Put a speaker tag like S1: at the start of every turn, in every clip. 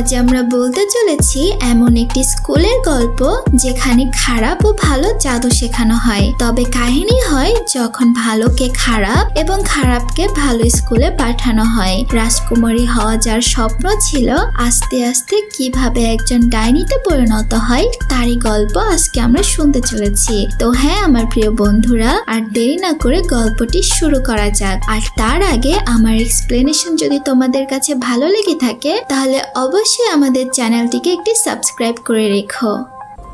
S1: আজ আমরা বলতে চলেছি এমন একটি স্কুলের গল্প যেখানে খারাপ ও ভালো জাদু শেখানো হয়। তবে কাহিনী হয় যখন ভালোকে খারাপ এবং খারাপকে ভালো স্কুলে পাঠানো হয়। রাজকুমারী হওয়া যার স্বপ্ন ছিল আস্তে আস্তে কীভাবে একজন ডাইনিতে পরিণত হয়, তারই গল্প আজকে আমরা শুনতে চলেছি। তো হ্যাঁ আমার প্রিয় বন্ধুরা, আর দেরি না করে গল্পটি শুরু করা যাক। আর তার আগে আমার এক্সপ্লেনেশন যদি তোমাদের কাছে ভালো লেগে থাকে, তাহলে অবশ্যই আমাদের চ্যানেলটিকে একটি সাবস্ক্রাইব করে রেখো।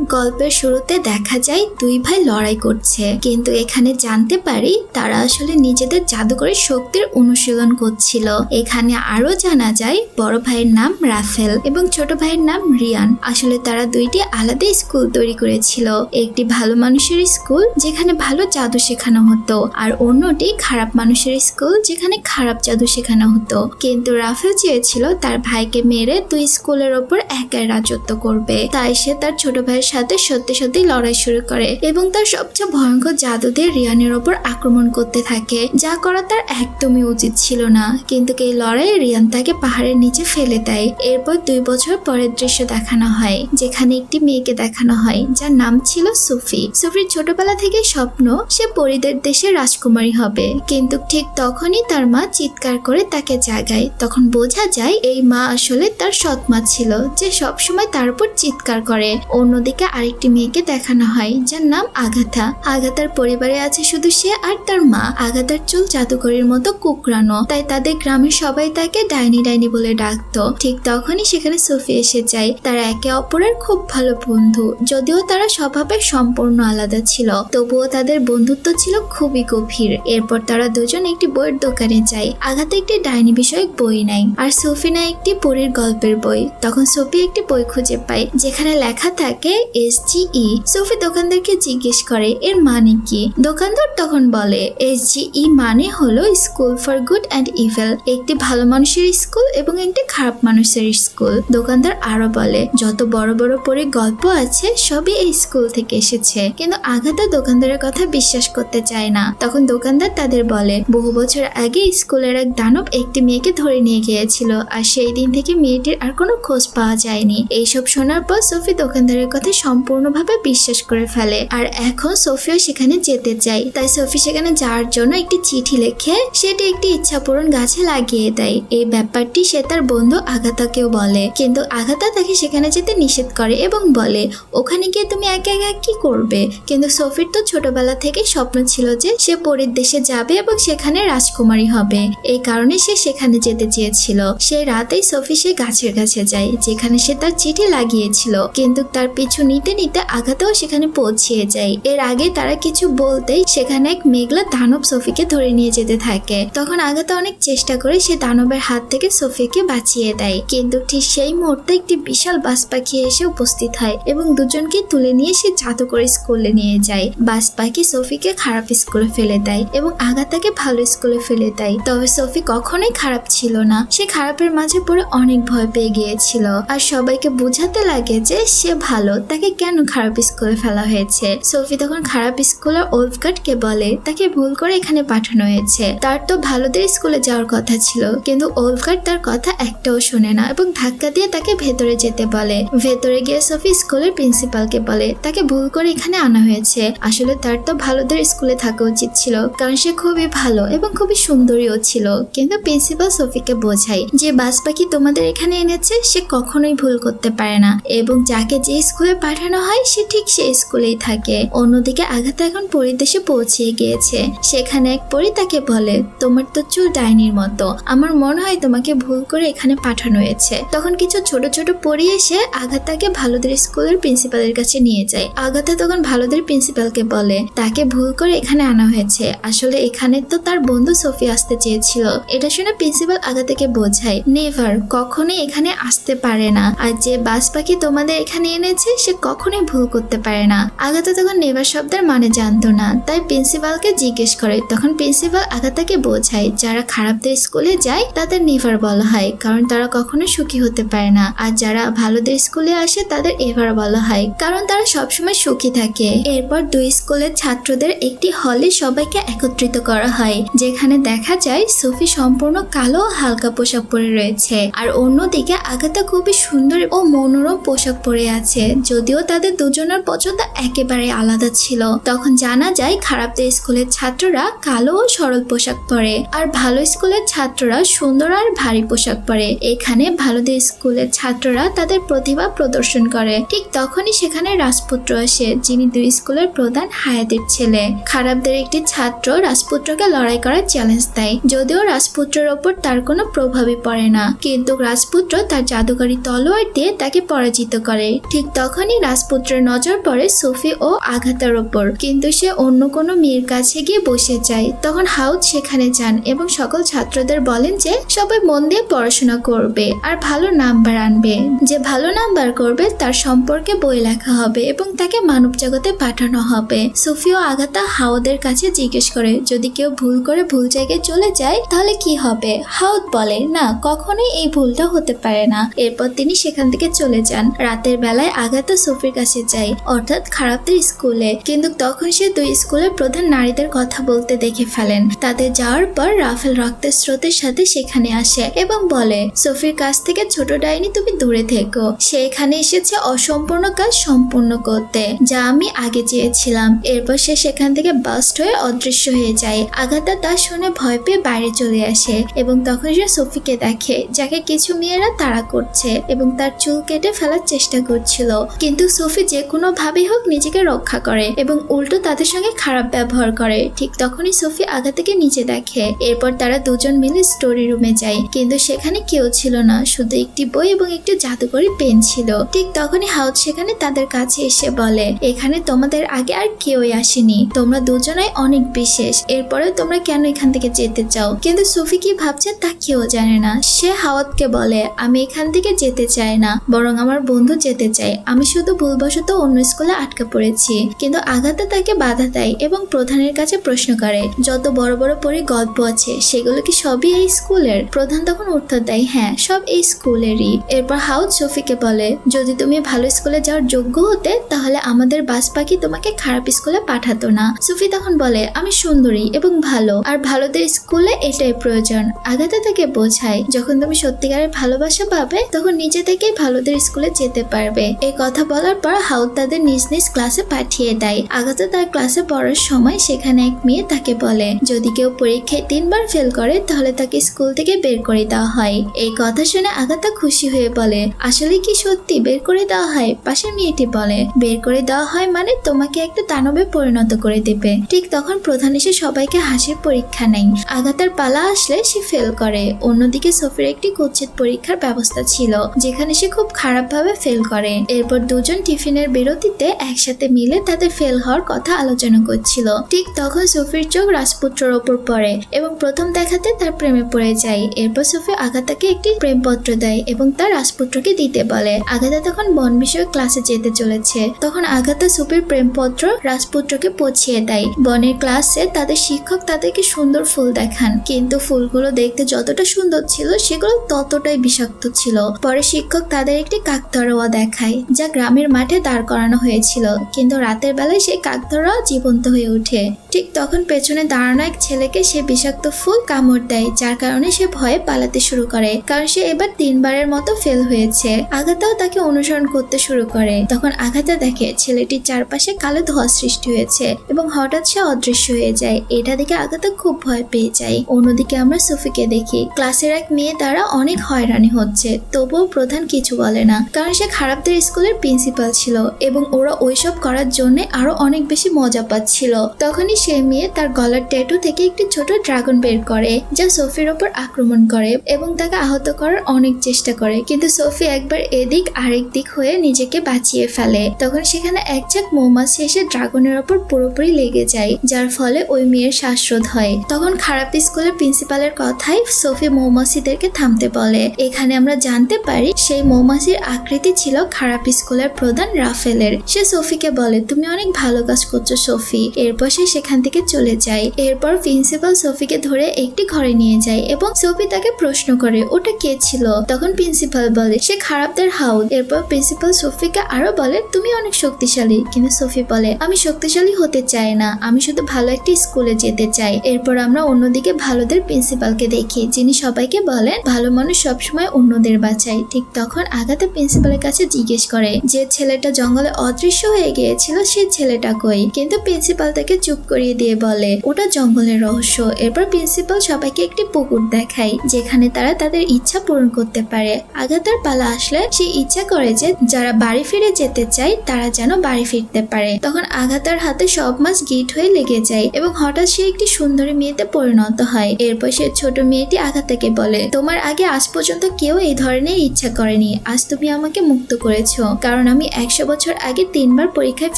S1: গল্পের শুরুতে দেখা যায় দুই ভাই লড়াই করছে। কিন্তু এখানে জানতে পারি তারা আসলে নিজেদের জাদুকরের শক্তির অনুশীলন করছিল। এখানে আরও জানা যায় বড় ভাইয়ের নাম রাফেল এবং ছোট ভাইয়ের নাম রিয়ান। আসলে তারা দুইটি আলাদা স্কুল তৈরি করেছিল। একটি ভালো মানুষের স্কুল যেখানে ভালো জাদু শেখানো হতো আর অন্যটি খারাপ মানুষের স্কুল যেখানে খারাপ জাদু শেখানো হতো। কিন্তু রাফেল চেয়েছিল তার ভাইকে মেরে দুই স্কুলের ওপর একাই রাজত্ব করবে। তাই সে তার ছোট ভাইয়ের সাথে সত্যি সত্যি লড়াই শুরু করে এবং তার সবচেয়ে ভয়ঙ্কর জাদু দিয়ে রিয়ানের ওপর আক্রমণ করতে থাকে। যা করা তার একদমই উচিত ছিল না। কিন্তু এই লড়াইয়ে রিয়ান তাকে পাহাড়ের নিচে ফেলে দেয়। এরপর দুই বছর পরের দৃশ্য দেখানো হয়, যেখানে একটি মেয়েকে দেখানো হয়, যার নাম ছিল সুফি। সুফির ছোটবেলা থেকে স্বপ্ন, সে পরিদের দেশে রাজকুমারী হবে। কিন্তু ঠিক তখনই তার মা চিৎকার করে তাকে জাগায়। তখন বোঝা যায়, এই মা আসলে তার সৎ মা ছিল, যে সবসময় তার উপর চিৎকার করে। অন্যদিকে আরেকটি মেয়েকে দেখানো হয়, যার নাম আগাথা। আগাতার পরিবারে আছে শুধু সে আর তার মা। আগাতার চুল জাদুকরির মতো কুকরানো তাই তাদের গ্রামের সবাই তাকে ডাইনি ডাইনি বলে ডাকতো। ঠিক তখনই সেখানে সোফি এসে যায়। তারা একে অপরের খুব ভালো বন্ধু, যদিও তারা স্বভাবে সম্পূর্ণ আলাদা ছিল। তবুও তাদের বন্ধুত্ব ছিল খুবই গভীর। এরপর তারা দুজন একটি বইয়ের দোকানে যায়। আগাতে একটি ডাইনি বিষয়ক বই নাই আর সোফিনা একটি পরীর গল্পের বই। তখন সোফি একটি বই খুঁজে পায়, যেখানে লেখা থাকে এস জি ই সোফি দোকানদারকে জিজ্ঞেস করে, এর মানে কি? দোকানদার তখন বলে এস জি ই মানে হলো school for good and evil একটি ভালো মানুষের স্কুল এবং একটি খারাপ মানুষের স্কুল দোকানদার আরও বলে, যত বড় বড় পরে গল্প আছে, সবই এই স্কুল থেকে এসেছে। কিন্তু আঘাতা দোকানদারের কথা বিশ্বাস করতে চায় না। তখন দোকানদার তাদের বলে, বহু বছর আগে স্কুলের এক দানব একটি মেয়েকে ধরে নিয়ে গিয়েছিল, আর সেই দিন থেকে মেয়েটির আর কোনো খোঁজ পাওয়া যায়নি। এইসব শোনার পর সোফি দোকানদারের কথা সম্পূর্ণভাবে বিশ্বাস করে ফেলে। আর এখন সোফিও সেখানে যেতে চায়। তাই সোফি সেখানে যাওয়ার জন্য একটি চিঠি লেখে সেটি একটি ইচ্ছা পূরণ গাছে লাগিয়ে দেয়। এই ব্যাপারটি সে তার বন্ধু আগাতাকেও বলে। কিন্তু আগাতা তাকে সেখানে যেতে নিষেধ করে এবং বলে, ওখানে গিয়ে তুমি একা একা কি করবে? কিন্তু সোফির তো ছোটবেলা থেকে স্বপ্ন ছিল যে সে পরের দেশে যাবে এবং সেখানে রাজকুমারী হবে। এই কারণে সে সেখানে যেতে চেয়েছিল। সেই রাতেই সোফি সে গাছের কাছে যায়, যেখানে সে তার চিঠি লাগিয়েছিল। কিন্তু তার পিছু নিতে নিতে আঘাতেও সেখানে পৌঁছিয়ে যায়। এর আগে তারা কিছু বলতেই সেখানে এক মেঘলা দানব সোফিকে ধরে নিয়ে যেতে থাকে। তখন আঘাতে অনেক চেষ্টা করে সে দানবের হাত থেকে সোফিকে বাঁচিয়ে দেয়। কিন্তু ঠিক সেই মুহূর্তে একটি বিশাল বাস পাখি এসে উপস্থিত হয় এবং দুজনকে তুলে নিয়ে সে জাদুকরি স্কুলে নিয়ে যায়। বাস পাখি সোফিকে খারাপ স্কুলে ফেলে দেয় এবং আগাতাকে ভালো স্কুলে ফেলে দেয়। তবে সোফি কখনোই খারাপ ছিল না। সে খারাপের মাঝে পড়ে অনেক ভয় পেয়ে গিয়েছিল। আর সবাইকে বোঝাতে লাগে যে সে ভালো তাকে কেন খারাপ স্কুলে ফেলা হয়েছে? সোফি তখন খারাপ স্কুলের ওলফকাটকে বলে, তাকে ভুল করে এখানে পাঠানো হয়েছে। তার তো ভালোদের স্কুলে যাওয়ার কথা ছিল, কিন্তু ওলফকাট তার কথা একটাও শোনে না এবং ধাক্কা দিয়ে তাকে ভেতরে যেতে বলে। ভেতরে গিয়ে সোফি স্কুলের প্রিন্সিপালকে বলে, তাকে ভুল করে এখানে আনা হয়েছে। আসলে তার তো ভালোদের স্কুলে থাকা উচিত ছিল, কারণ সে খুবই ভালো এবং খুবই সুন্দরীও ছিল। কিন্তু প্রিন্সিপাল সোফিকে বোঝায় যে বাস পাখি তোমাদের এখানে এনেছে, সে কখনোই ভুল করতে পারে না এবং যাকে যে স্কুলে পাঠানো হয়, সে ঠিক সেই স্কুলেই থাকে। অন্যদিকে আঘাত এখন পরিদেশে পৌঁছিয়ে গিয়েছে। সেখানে এক পরি তাকে বলে, তোমার তো চুল ডাইনির মতো। আমার মনে হয় তোমাকে ভুল করে এখানে পাঠানো হয়েছে। তখন কিছু ছোট ছোট পরি এসে আঘাতাকে ভালোদের স্কুলের প্রিন্সিপালের কাছে নিয়ে যায়। আঘাতা তখন ভালোদের প্রিন্সিপালকে বলে, তাকে ভুল করে এখানে আনা হয়েছে। আসলে এখানে তো তার বন্ধু সোফি আসতে চেয়েছিল। এটা শুনে প্রিন্সিপাল আঘাতাকে বোঝায়, নেভার, কখনোই এখানে আসতে পারে না। আর যে বাস পাখি তোমাদের এখানে এনেছে সে কখনোই ভুল করতে পারে না। আগাতা তখন নেভার শব্দের মানে জানতো না। তাই প্রিন্সিপালকে জিজ্ঞেস করে। তখন প্রিন্সিপাল আগাতাকে বোঝায়, যারা খারাপদের স্কুলে যায়, তাদের নেভার বলা হয়, কারণ তারা কখনো সুখী হতে পারে না। আর যারা ভালোদের স্কুলে আসে, তাদের এভার বলা হয়, কারণ তারা সবসময় সুখী থাকে। এরপর দুই স্কুলের ছাত্রদের একটি হলে সবাইকে একত্রিত করা হয়, যেখানে দেখা যায়, সোফি সম্পূর্ণ কালো হালকা পোশাক পরে রয়েছে। আর অন্যদিকে আগাতা খুবই সুন্দর ও মনোরম পোশাক পরে আছে যদিও তাদের দুজনের পছন্দ একেবারে আলাদা ছিল। তখন জানা যায় খারাপদের স্কুলের ছাত্ররা কালো ও সরল পোশাক পরে, আর ভালো স্কুলের ছাত্ররা সুন্দর আর ভারী পোশাক পরে। এখানে ভালোদের স্কুলের ছাত্ররা তাদের প্রতিভা প্রদর্শন করে। ঠিক তখনই সেখানে রাজপুত্র আসে, যিনি দুই স্কুলের প্রধান হায়াতের ছেলে। খারাপদের একটি ছাত্র রাজপুত্রকে লড়াই করার চ্যালেঞ্জ দেয়। যদিও রাজপুত্রের ওপর তার কোনো প্রভাবই পড়ে না, কিন্তু রাজপুত্র তার জাদুকরী তলোয়ার দিয়ে তাকে পরাজিত করে। ঠিক তখনই রাজপুত্রের নজর পড়ে সোফি ও আঘাতার ওপর কিন্তু সে অন্য কোনো মেয়ের কাছে গিয়ে বসে যায়। তখন হাউদ সেখানে যান এবং সকল ছাত্রদের বলেন যে, সবাই মন দিয়ে পড়াশোনা করবে আর ভালো নাম্বার আনবে। যে ভালো নাম্বার করবে, তার সম্পর্কে বই লেখা হবে এবং তাকে মানব জগতে পাঠানো হবে। সোফি ও আঘাতা হাউদের কাছে জিজ্ঞেস করে, যদি কেউ ভুল করে ভুল জায়গায় চলে যায়, তাহলে কি হবে? হাউদ বলে, না, কখনোই এই ভুলটা হতে পারে না। এরপর তিনি সেখান থেকে চলে যান। রাতের বেলায় আগাতা সোফির কাছে যায় অর্থাৎ খারাপদের স্কুলে। কিন্তু তখন সে দুই স্কুলের প্রধান নারীদের কথা বলতে দেখে ফেলেন। তাদের যাওয়ার পর রাফেল রক্তের স্রোতের সাথে সেখানে আসে এবং বলে, সোফির কাছ থেকে ছোট ডাইনি তুমি দূরে থেকো। সে এখানে এসেছে অসম্পূর্ণ কাজ সম্পূর্ণ করতে, যা আমি আগে চেয়েছিলাম। এরপর সে সেখান থেকে বাস্ট হয়ে অদৃশ্য হয়ে যায়। আগাতা তা শুনে ভয় পেয়ে বাইরে চলে আসে এবং তখন সে সোফিকে দেখে, যাকে কিছু মেয়েরা তাড়া করছে এবং তার চুল কেটে ফেলার চেষ্টা করছিল। কিন্তু সোফি যে কোনো ভাবে হোক নিজেকে রক্ষা করে এবং উল্টো তাদের সঙ্গে খারাপ ব্যবহার করে। ঠিক তখনই সোফি আগাতাকে নিচে দেখে। এরপর তারা দুজন মিলে স্টোরি রুমে যায়। কিন্তু সেখানে কেউ ছিল না। শুধু একটি বই এবং একটি জাদুকরি পেন ছিল। ঠিক তখনই হাউদ সেখানে তাদের কাছে এসে বলে, এখানে তোমাদের আগে আর কেউই আসেনি। তোমরা দুজনাই অনেক বিশেষ। এরপরে তোমরা কেন এখান থেকে যেতে চাও? কিন্তু সুফি কি ভাবছে তা কেউ জানে না। সে হাওয়াতকে বলে, আমি এখান থেকে যেতে চাই না, বরং আমার বন্ধু যেতে চাই আমি শুধু ভুলবশত অন্য স্কুলে আটকা পড়েছি। কিন্তু আঘাতে তাকে বাধা দেয় এবং প্রধানের কাছে প্রশ্ন করে, যত বড় বড় পরি গল্প আছে, সেগুলো কি সবই এই স্কুলের? প্রধান তখন উত্তর দেয় হ্যাঁ সব এই স্কুলেরই। এরপর হাউদ সফিকে বলে, যদি তুমি ভালো স্কুলে যাওয়ার যোগ্য হতে, তাহলে আমাদের বাস পাখি তোমাকে খারাপ স্কুলে পাঠাতো না। সুফি তখন বলে, আমি সুন্দরী এবং ভালো, আর ভালোদের স্কুলে এটাই প্রয়োজন। আগাতে তাকে বোঝায়, যখন তুমি সত্যিকারের ভালোবাসা পাবে, তখন নিজে থেকেই ভালোদের স্কুলে যেতে পারবে। এই কথা বলার পর হাউদ তাদের নিজ নিজ ক্লাসে পাঠিয়ে দেয়। আগাতে তার ক্লাসে পড়ার সময় সেখানে এক মেয়ে তাকে বলে, যদি কেউ পরীক্ষায় তিনবার ফেল করে, তাহলে তাকে স্কুল থেকে বের করে দেওয়া হয়। এই কথা শুনে আগাতা খুশি হয়ে বলে, আসলে কি সত্যি বের করে দেওয়া হয়? পাশের মেয়েটি বলে, বের করে দেওয়া হয় মানে তোমাকে একটা দানবে পরিণত করে দেবে। ঠিক তখন প্রধান এসে সবাইকে হাসির পরীক্ষা নেয়। আগাতার পালা আসলে সে ফেল করে। অন্যদিকে সোফির একটি কুচ্ছেদ পরীক্ষার ব্যবস্থা ছিল, যেখানে সে খুব খারাপভাবে ফেল করে। এরপর দুজন টিফিনের বিরতিতে একসাথে মিলে তাদের ফেল হওয়ার কথা আলোচনা করছিল। ঠিক তখন সোফির চোখ রাজপুত্রের ওপর পড়ে এবং প্রথম দেখাতে তার প্রেমে পড়ে যায়। এরপর সোফি আগাতাকে একটি প্রেমপত্র দেয় এবং তার রাজপুত্রকে দিতে বলে। আগাতা তখন বন বিষয়ক ক্লাসে যেতে চলেছে। তখন আগাতা সোফির প্রেমপত্র রাজপুত্রকে পৌঁছিয়ে দেয়। বনের ক্লাসে তাদের শিক্ষক তাদেরকে সুন্দর ফুল দেখান। কিন্তু ফুলগুলো দেখতে যতটা সুন্দর ছিল, সেগুলো ততটাই বিষাক্ত ছিল। পরে শিক্ষক তাদের একটি কাকতরোয়া দেখায়, যা গ্রামের মাঠে দাঁড় করানো হয়েছিল, কিন্তু রাতের বেলায় সেই কাকতরোয়া জীবন্ত হয়ে ওঠে। ঠিক তখন পেছনে দাঁড়ানো এক ছেলেকে সে বিষাক্ত ফুল কামড় দেয়, যার কারণে সে ভয়ে পালাতে শুরু করে, কারণ সে এবার তিনবারের মতো ফেল হয়েছে। আঘাতাও তাকে অনুসরণ করতে শুরু করে। তখন আঘাতা দেখে ছেলেটির চারপাশে কালো ধোয়া সৃষ্টি হয়েছে এবং হঠাৎ সে অদৃশ্য হয়ে যায়। এটা দেখে আঘাতা খুব ভয় পেয়ে যায়। অন্যদিকে আমরা সুফিকে দেখি। ক্লাসের এক মেয়ে দ্বারা অনেক হয়রানি হচ্ছে, তবুও প্রধান কিছু বলে না, কারণ সে খারাপদের স্কুলের প্রিন্সিপাল ছিল এবং ওরা ওইসব করার জন্য আরও অনেক বেশি মজা পাচ্ছিল। তখনই সে মেয়ে তার গলার ট্যাটু থেকে একটি ছোট ড্রাগন বের করে, যা সোফির ওপর আক্রমণ করে এবং তাকে আহত করার অনেক চেষ্টা করে। কিন্তু সোফি একবার এদিক আরেক দিক হয়ে নিজেকে বাঁচিয়ে ফেলে। তখন সেখানে এক ঝাঁক মৌমাছি এসে ড্রাগনের ওপর পুরোপুরি লেগে যায়, যার ফলে ওই মেয়ের শ্বাসরোধ হয়। তখন খারাপ স্কুলের প্রিন্সিপালের কথাই সোফি মৌমাছিদেরকে থামতে বলে, এখানে আমরা জানতে পারি সেই মৌমাছির আকৃতি ছিল খারাপ স্কুলের স্কুলের প্রধান রাফেলের। সে সোফিকে বলে, তুমি অনেক ভালো কাজ করছ, সোফি। এরপর সে সেখান থেকে চলে যায়। এরপর প্রিন্সিপাল সোফিকে ধরে একটি ঘরে নিয়ে যায় এবং সোফি তাকে প্রশ্ন করে, ওটা কে ছিল? তখন প্রিন্সিপাল বলে, সে খারাপদের হাউস এরপর প্রিন্সিপাল সোফিকে আরও বলে, তুমি অনেক শক্তিশালী। কিন্তু সোফি বলে, আমি শক্তিশালী হতে চাই না। আমি শুধু ভালো একটি স্কুলে যেতে চাই। এরপর আমরা অন্যদিকে ভালোদের প্রিন্সিপালকে দেখি, যিনি সবাইকে বলেন, ভালো মানুষ সবসময় অন্যদের বাঁচায়। ঠিক তখন আগাতে প্রিন্সিপালের কাছে জিজ্ঞেস করে যে ছেলেটা জঙ্গলে অদৃশ্য হয়ে গিয়েছিল সেই ছেলেটা কই? কিন্তু প্রিন্সিপাল তাকে চুপ করিয়ে দিয়ে বলে, ওটা জঙ্গলের রহস্য। এরপর প্রিন্সিপাল সবাইকে একটি পুকুর দেখায়, যেখানে তারা তাদের ইচ্ছা পূরণ করতে পারে। আগাতার পালা আসলে সে ইচ্ছা করে যে যারা বাড়ি ফিরে যেতে চায়, তারা যেন বাড়ি ফিরতে পারে। তখন আগাতার হাতে সব মাছ গিট হয়ে লেগে যায় এবং হঠাৎ সে একটি সুন্দরী মেয়েতে পরিণত হয়। এরপর সে ছোট মেয়েটি আগাতাকে বলে, তোমার আগে আজ পর্যন্ত কেউ এই ধরনের ইচ্ছা করেনি। আজ তুমি আমাকে মুক্ত করেছ। কারণ আমি একশো বছর আগে তিনবার পরীক্ষায়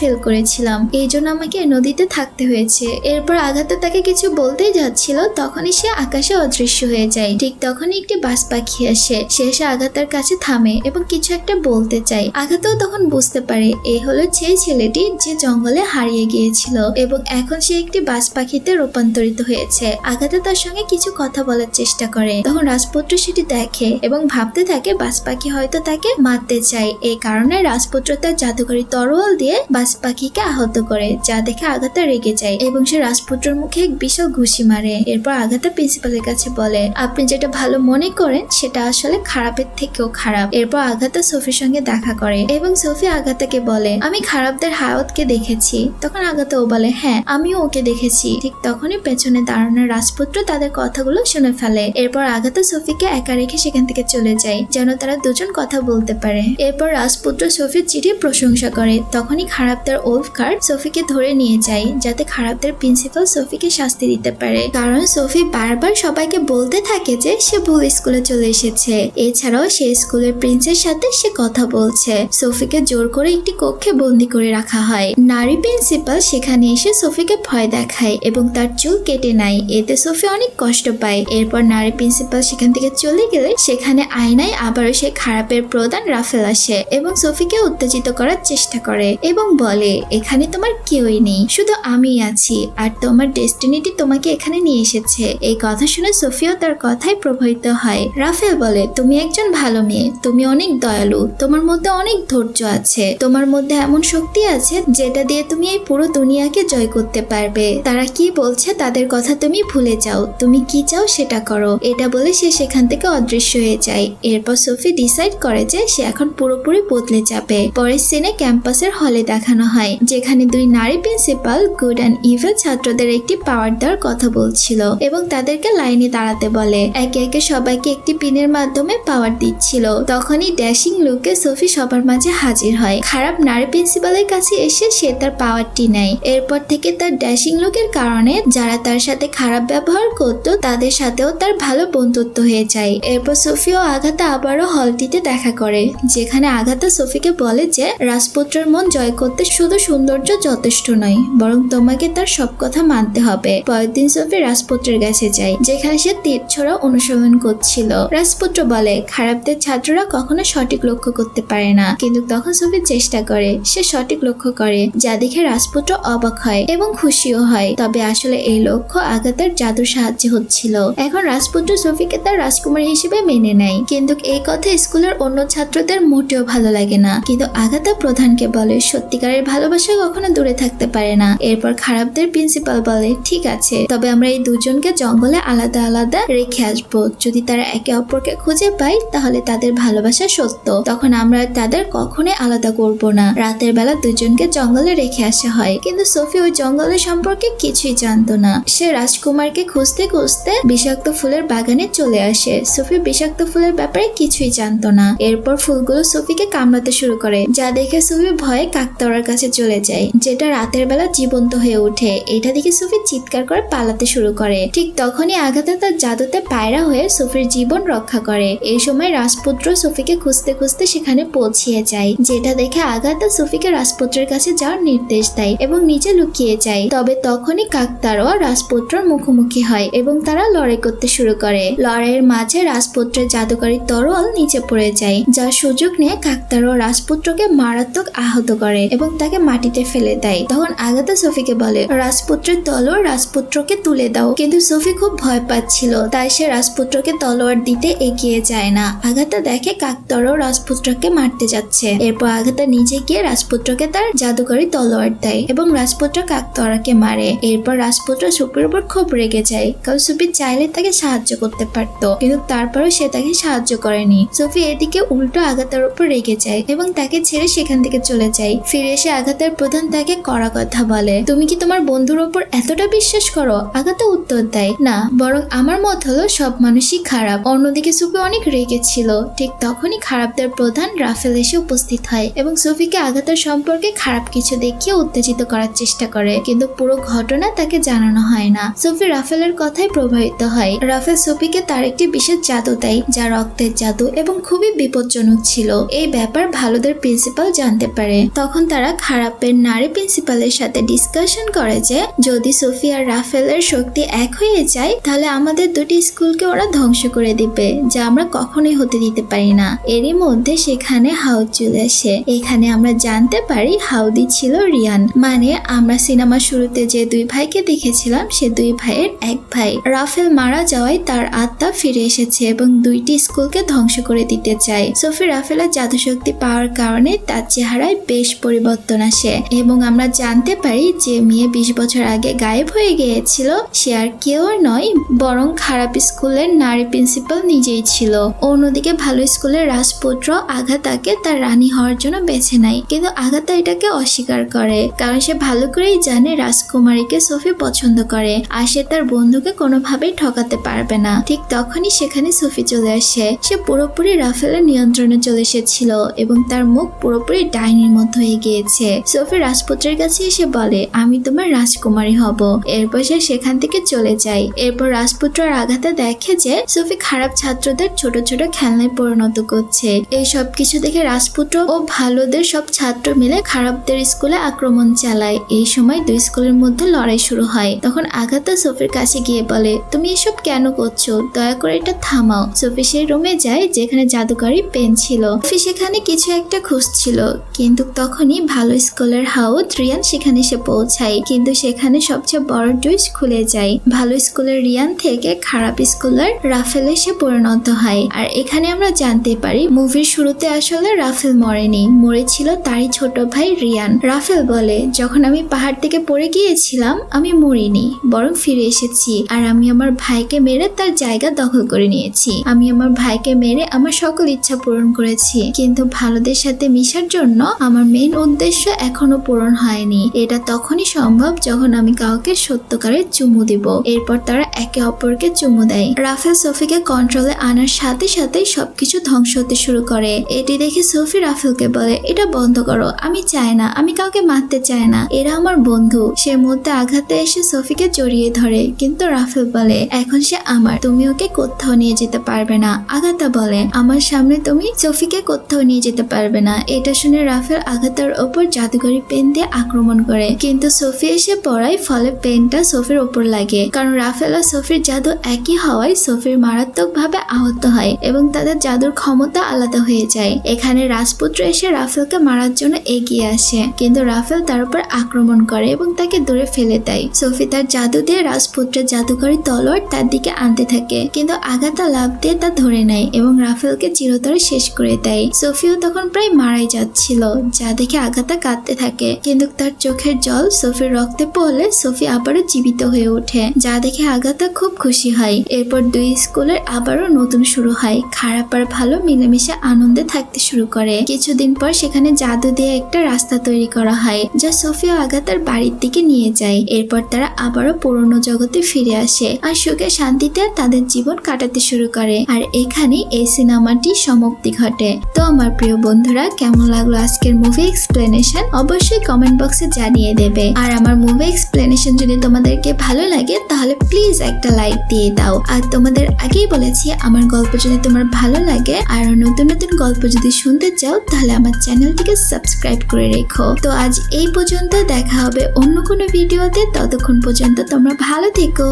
S1: ফেল করেছিলাম। এই জন্য আমাকে নদীতে থাকতে হয়েছে। এরপর আঘাতে তাকে কিছু বলতেই যাচ্ছিল, তখনই সে আকাশে অদৃশ্য হয়ে যায়। ঠিক তখনই একটি বাস পাখি আসে। সে এসে আঘাতের কাছে থামে এবং কিছু একটা বলতে চায়। আঘাতও তখন বুঝতে পারে এই হলো সেই ছেলেটি যে জঙ্গলে হারিয়ে গিয়েছিল এবং এখন সে একটি বাস পাখিতে রূপান্তরিত হয়েছে। আঘাতে তার সঙ্গে কিছু কথা বলার চেষ্টা করে। তখন রাজপুত্র সেটি দেখে এবং ভাবতে থাকে, বাস পাখি হয়তো তাকে মারতে চায়। এই কারণে রাজপুত্র তার জাদুকরি তরোয়াল দিয়ে বাস পাখিকে আহত করে, যা দেখে আঘাতা রেগে যায় এবং সে রাজপুত্রের মুখে এক বিশাল ঘুষি মারে। এরপর আঘাতা প্রিন্সিপালের কাছে বলে, আপনি যেটা ভালো মনে করেন, সেটা আসলে খারাপের থেকেও খারাপ। এরপর আঘাতা সোফির সঙ্গে দেখা করে এবং সোফি আঘাতাকে বলে, আমি খারাপদের হায়াতকে দেখেছি। তখন আঘাতাও বলে হ্যাঁ আমিও ওকে দেখেছি। ঠিক তখনই পেছনে দাঁড়ানো রাজপুত্র তাদের কথাগুলো শুনে ফেলে। এরপর আঘাতা সোফিকে একা রেখে সেখান থেকে চলে যায়, যেন তারা দুজন কথা বলতে পারে। এরপর রাজপুত্র সোফির চিঠির প্রশংসা করে। তখনই খারাপদের ওলফ কার্ড সোফিকে ধরে নিয়ে যায়, যাতে খারাপদের প্রিন্সিপাল সোফিকে শাস্তি দিতে পারে। কারণ সোফি বারবার সবাইকে বলতে থাকে যে সে ভুল স্কুলে চলে এসেছে। এছাড়াও সে স্কুলের প্রিন্সের সাথে সে কথা বলছে। সোফিকে জোর করে একটি কক্ষে বন্দি করে রাখা হয়। নারী প্রিন্সিপাল সেখানে এসে সোফিকে ভয় দেখায় এবং তার চুল কেটে নেয়। এতে সোফি অনেক কষ্ট পায়। এরপর নারী প্রিন্সিপাল সেখান থেকে চলে গেলে সেখানে আয়নায় আবারও সে খারাপের প্রধান রাফেল আসে এবং সোফিকে উত্তেজিত করার চেষ্টা করে এবং বলে, এখানে তোমার কেউই নেই, শুধু আমি আছি, আর তোমার ডেস্টিনিটি তোমাকে এখানে নিয়ে এসেছে। এই কথা শুনে সোফিও তার কথায় প্রভাবিত হয়। রাফেল বলে, তুমি একজন ভালো মেয়ে, তুমি অনেক দয়ালু, তোমার মধ্যে অনেক ধৈর্য আছে, তোমার মধ্যে এমন শক্তি আছে যেটা দিয়ে তুমি এই পুরো দুনিয়াকে জয় করতে পারবে। তারা কি বলছে তাদের কথা তুমি ভুলে যাও, তুমি কি চাও সেটা করো। এটা বলে সে সেখান থেকে অদৃশ্য হয়ে যায়। এরপর সোফি ডিসাইড করে যে সে এখন পুরোপুরি বদলে যাবে। পরের সিনে ক্যাম্পাসের হলে দেখানো হয়, যেখানে দুই নারী প্রিন্সিপাল গুড অ্যান্ড ইভেল ছাত্রদের একটি পাওয়ার দেওয়ার কথা বলছিল এবং তাদেরকে লাইনে দাঁড়াতে বলে। একে একে সবাইকে একটি পিনের মাধ্যমে পাওয়ার দিচ্ছিল। তখনই ড্যাশিং লুকে সোফি সবার মাঝে হাজির হয়। খারাপ নারী প্রিন্সিপালের কাছে এসে সে তার পাওয়ারটি নেয়। এরপর থেকে তার ড্যাশিং লুকের কারণে যারা তার সাথে খারাপ ব্যবহার করত, তাদের সাথেও তার ভালো বন্ধুত্ব হয়ে যায়। এরপর সোফি ও আঘাতা আবারও হলটিতে দেখা করে, যেখানে আঘাতা সোফিকে বলে যে, রাজপুত্রের মন জয় করতে শুধু সৌন্দর্য যথেষ্ট নয়, বরং তোমাকে তার সব কথা মানতে হবে। পরের দিন সোফি রাজপুত্রের কাছে যায়, যেখানে সে তীর ছোড়া অনুসরণ করছিল। রাজপুত্র বলে, খারাপদের ছাত্ররা কখনো সঠিক লক্ষ্য করতে পারে না। কিন্তু তখন সোফি চেষ্টা করে, সে সঠিক লক্ষ্য করে, যা দেখে রাজপুত্র অবাক হয় এবং খুশিও হয়। তবে আসলে এই লক্ষ্য আঘাতের জাদুর সাহায্যে হচ্ছিল। এখন রাজপুত্র সোফিকে তার রাজকুমারী হিসেবে মেনে নেয়। কিন্তু এই কথা স্কুলের অন্য ছাত্রদের মোটেও ভালো লাগে না। কিন্তু আগাতা প্রধানকে বলে, সত্যিকারের ভালোবাসা কখনো দূরে থাকতে পারে না। এরপর খারাপদের প্রিন্সিপাল বলে, ঠিক আছে, তবে আমরা এই দুজনকে জঙ্গলে আলাদা আলাদা রেখে আসব। যদি তারা একে অপরকে খুঁজে পাই তাহলে তাদের ভালোবাসা সত্য। তখন আমরা তাদের কখনোই আলাদা করব না। রাতের বেলা দুজনকে জঙ্গলে রেখে আসা হয়। কিন্তু সোফি ওই জঙ্গলের সম্পর্কে কিছুই জানতো না। সে রাজকুমারকে খুঁজতে খুঁজতে বিষাক্ত ফুলের বাগানে চলে আসে। সোফি বিষাক্ত ফুলের ব্যাপারে কিছুই জানতো না। এরপর ফুলগুলো সোফিকে কামড়াতে শুরু করে। যা দেখে সোফি ভয়ে কাকতাওয়ার কাছে চলে যায়, যেটা রাতের বেলা জীবন্ত হয়ে ওঠে। এটা দেখে সুফি চিৎকার করে পালাতে শুরু করে। ঠিক তখনই আঘাতে তার জাদুতে পায়রা হয়ে সুফির জীবন রক্ষা করে। এই সময় রাজপুত্র সোফিকে খুঁজতে খুঁজতে সেখানে পৌঁছিয়ে যায়, যেটা দেখে আঘাতা সোফিকে রাজপুত্রের কাছে যাওয়ার নির্দেশ দেয় এবং নিচে লুকিয়ে যায়। তবে তখনই কাকতারোয়া রাজপুত্রর মুখোমুখি হয় এবং তারা লড়াই করতে শুরু করে। লড়াইয়ের মাঝে রাজপুত্রের জাদুকরী তরোয়াল নিচে পড়ে যায়, যার সুযোগ নিয়ে কাকতারোয়া রাজপুত্রকে মারাত্মক আহত করে এবং তাকে মাটিতে ফেলে দেয়। তখন আগাতা সোফিকে বলে, রাজপুত্রের তলোয়ার রাজপুত্রকে তুলে দাও। কিন্তু সোফি খুব ভয় পাচ্ছিল, তাই সে রাজপুত্রকে তলোয়ার দিতে এগিয়ে যায় না। আগাতা দেখে কাকতরও রাজপুত্রকে মারতে যাচ্ছে। এরপর আগাতা নিজে গিয়ে রাজপুত্রকে তার জাদুকরি তলোয়ার দেয় এবং রাজপুত্র কাকতরাকে মারে। এরপর রাজপুত্র সুপির উপর খুব রেগে যায়। কারণ সুপি চাইলে তাকে সাহায্য করতে পারত, কিন্তু তারপরেও সে তাকে সাহায্য করেনি। সোফি এদিকে উল্টো আগাতার উপর রেগে যায় এবং তাকে ছেড়ে সেখান থেকে চলে যায় ফিরে এসে আঘাতের প্রধান তাকে কড়া কথা বলে, তুমি কি তোমার বন্ধুর ওপর এতটা বিশ্বাস করো? আগাতা উত্তর দেয়, না, বরং আমার মত হলো সব মানুষই খারাপ। অন্যদিকে সুফি অনেক রেগে ছিল। ঠিক তখনই খারাপদের প্রধান রাফেল এসে উপস্থিত হয় এবং সুফিকে আগাতার সম্পর্কে খারাপ কিছু দেখিয়ে উত্তেজিত করার চেষ্টা করে, কিন্তু পুরো ঘটনা তাকে জানানো হয় না। সুফি রাফেলের কথায় প্রভাবিত হয়। রাফেল সুফিকে তার একটি বিশেষ জাদু দেয়, যা রক্তের জাদু এবং খুবই বিপজ্জনক ছিল। এই ব্যাপার ভালোদের প্রিন্সিপাল জানতে পারে। তখন তারা খারাপের নারী প্রিন্সিপালের সাথে ডিসকাশন করে যে, যদি সুফি আর রাফেলের শক্তি এক হয়ে যায়, তাহলে আমাদের দুটি স্কুলকে ওরা ধ্বংস করে দিবে, যা আমরা কখনোই হতে দিতে পারি না। এরই মধ্যে সেখানে হাউদ চলে আসে। এখানে আমরা জানতে পারি হাউদি ছিল রিয়ান। মানে আমরা সিনেমা শুরুতে যে দুই ভাইকে দেখেছিলাম, সে দুই ভাইয়ের এক ভাই। রাফেল মারা যাওয়ায় তার আত্মা ফিরে এসেছে এবং দুইটি স্কুলকে ধ্বংস করে দিতে চায়। সোফি রাফেলের জাদুশক্তি পাওয়ার কারণে তার চেহারায় বেশ পরিবর্তন আসে। এবং আমরা জানতে পারি যে মেয়ে বিশ বছর আগে গায়েব হয়ে গিয়েছিল, সে আর কেউ নয়, বরং খারাপ স্কুলের নারী প্রিন্সিপাল নিজেই ছিল। অন্যদিকে ভালো স্কুলের রাজপুত্র আঘাতাকে তার রানী হওয়ার জন্য বেছে নেয়, কিন্তু আঘাতা এটাকে অস্বীকার করে, কারণ সে ভালো করেই জানে রাজকুমারীকে সোফি পছন্দ করে, আর সে তার বন্ধুকে কোনোভাবেই ঠকাতে পারবে না। ঠিক তখনই সেখানে সোফি চলে আসে। সে পুরোপুরি রাফেলের নিয়ন্ত্রণে চলে এসেছিল এবং তার মুখ পুরোপুরি ডাইনির মতো হয়ে গিয়েছে। সোফি রাজপুত্রের কাছে এসে বলে, আমি তোমার রাজকুমারী হব। এরপর সে সেখান থেকে চলে যায়। এরপর রাজপুত্র আঘাতে দেখে যে সোফি খারাপ ছাত্রদের ছোট ছোট খেলনায় পরিণত করছে। এই সব কিছু দেখে রাজপুত্র ও ভালোদের সব ছাত্র মিলে খারাপদের স্কুলে আক্রমণ চালায়। এই সময় দুই স্কুলের মধ্যে লড়াই শুরু হয়। তখন আগাতা সোফির কাছে গিয়ে বলে, তুমি এসব কেন করছ? দয়া করে এটা থামাও। সোফি সেই রুমে যায় যেখানে জাদুকরি পেন ছিল। সোফি সেখানে কিছু একটা খুঁজছিল কিন্তু তখনই ভালো স্কুলের হাউদ রিয়ান সেখানে সে পৌঁছায়, কিন্তু সেখানে সবচেয়ে বড় টুইস্ট খুলে যায়। ভালো স্কুলের রিয়ান থেকে খারাপ স্কুলের রাফেলে সে পরিণত হয়। আর এখানে আমরা জানতে পারি, মুভির শুরুতে আসলে রাফেল মরেনি, মরেছিল তারই ছোট ভাই রিয়ান। রাফেল বলে, যখন আমি পাহাড় থেকে পড়ে গিয়েছিলাম, আমি মরিনি, বরং ফিরে এসেছি, আর আমি আমার ভাইকে মেরে তার জায়গা দখল করে নিয়েছি। আমি আমার ভাইকে মেরে আমার সকল ইচ্ছা পূরণ করেছি, কিন্তু ভালোদের সাথে মিশার জন্য আমার মেইন উদ্দেশ্য এখনও পূরণ হয়নি। এটা তখনই সম্ভব যখন আমি কাউকে সত্যকারের চুমু দিব। এরপর তারা একে অপরকে চুমু দেয়। রাফেল সোফিকে কন্ট্রোলে আনার সাথে সাথে সবকিছু ধ্বংস হতে শুরু করে। এটি দেখে সোফি রাফেলকে বলে, এটা বন্ধ করো। আমি চাই না। আমি কাউকে মারতে চাই না। এরা আমার বন্ধু। সে মধ্যে আঘাতে এসে সোফিকে জড়িয়ে ধরে। কিন্তু রাফেল বলে, এখন সে আমার। তুমি ওকে কোথাও নিয়ে যেতে পারবে না। আগাতা বলে, আমার সামনে তুমি সোফিকে কোথাও নিয়ে যেতে পারবে না। এটা শুনে রাফেল আগাতার ওপর জাদুকরি পেন দিয়ে আক্রমণ করে। কিন্তু সোফি এসে পড়ায়, ফলে পেনটা সোফির ওপর লাগে। কারণ রাফেল আর সোফির জাদু একই হওয়ায় সোফির মারাত্মক ভাবে আহত হয় এবং তাদের জাদুর ক্ষমতা আলাদা হয়ে যায়। এখানে রাজপুত্র এসে রাফেলকে মারার জন্য এগিয়ে আসে। কিন্তু রাফেল তার উপর আক্রমণ করে এবং তাকে দূরে ফেলে দেয়। সোফি তার জাদু দিয়ে রাজপুত্রের জাদুকরি তলোয়ার তার দিকে আনতে থাকে। কিন্তু আগাতা লাভ দিয়ে তা ধরে নেয় এবং রাফেলকে চিরতরে শেষ করে দেয়। সোফিও তখন প্রায় মারাই যাচ্ছিল। যা দেখে আগাতা কাঁদতে থাকে। কিন্তু তার চোখের জল সোফির রক্তে পড়লে সোফি আবারও জীবিত হয়ে ওঠে। যা দেখে আগাতা খুব খুশি হয়। এরপর দুই স্কুলের আবারও নতুন শুরু হয়। খারাপ আর ভালো মিলেমিশে আনন্দে থাকতে শুরু করে। কিছুদিন পর সেখানে জাদু দিয়ে একটা রাস্তা তৈরি করা হয়, যা সোফি ও আগাতার বাড়ির দিকে নিয়ে যায়। এরপর তারা আবারও পুরনো জগতে ফিরে আসে আর সুখে শান্তিতে তাদের জীবন কাটাতে শুরু করে। আর এখানে এই সিনেমাটি সমাপ্তি ঘটে। তো আমার প্রিয় বন্ধুরা, কেমন লাগল আজকের মুভি এক্সপ্লেনেশন অবশ্যই কমেন্ট বক্সে জানিয়ে দেবে। আর আমার মুভি এক্সপ্লেনেশন যদি তোমাদেরকে ভালো লাগে, তাহলে প্লিজ একটা লাইক দিয়ে দাও। আর তোমাদের আগেই বলেছি, আমার গল্প যদি তোমার ভালো লাগে, আর নতুন নতুন গল্প যদি শুনতে চাও, তাহলে আমার চ্যানেলটিকে সাবস্ক্রাইব করে রেখো। তো আজ এই পর্যন্ত দেখা হবে অন্য কোনো ভিডিওতে ততক্ষণ পর্যন্ত তোমরা ভালো থেকো।